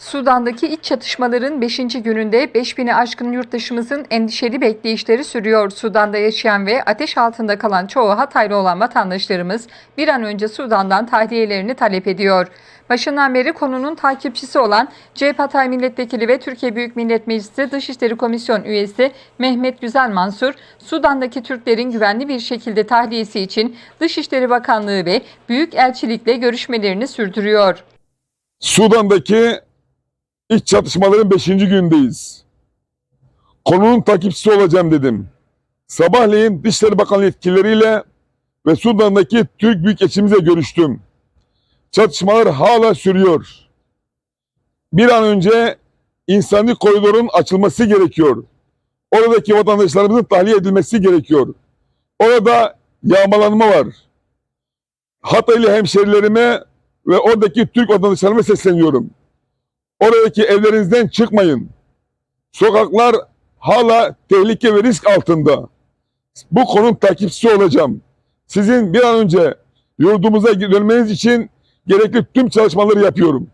Sudan'daki iç çatışmaların 5. gününde 5000'i aşkın yurttaşımızın endişeli bekleyişleri sürüyor. Sudan'da yaşayan ve ateş altında kalan çoğu Hataylı olan vatandaşlarımız bir an önce Sudan'dan tahliyelerini talep ediyor. Başından beri konunun takipçisi olan CHP Hatay Milletvekili ve Türkiye Büyük Millet Meclisi Dışişleri Komisyon üyesi Mehmet Güzel Mansur, Sudan'daki Türklerin güvenli bir şekilde tahliyesi için Dışişleri Bakanlığı ve Büyükelçilikle görüşmelerini sürdürüyor. Sudan'daki iç çatışmaların 5. gündeyiz. Konunun takipçisi olacağım dedim. Sabahleyin Dışişleri Bakanlığı yetkilileriyle ve Sudan'daki Türk Büyükelçimizle görüştüm. Çatışmalar hala sürüyor. Bir an önce insani koridorun açılması gerekiyor. Oradaki vatandaşlarımızın tahliye edilmesi gerekiyor. Orada yağmalanma var. Hataylı hemşerilerime ve oradaki Türk vatandaşlarıma sesleniyorum. Oradaki evlerinizden çıkmayın. Sokaklar hala tehlike ve risk altında. Bu konunun takipçisi olacağım. Sizin bir an önce yurdumuza dönmeniz için gerekli tüm çalışmaları yapıyorum.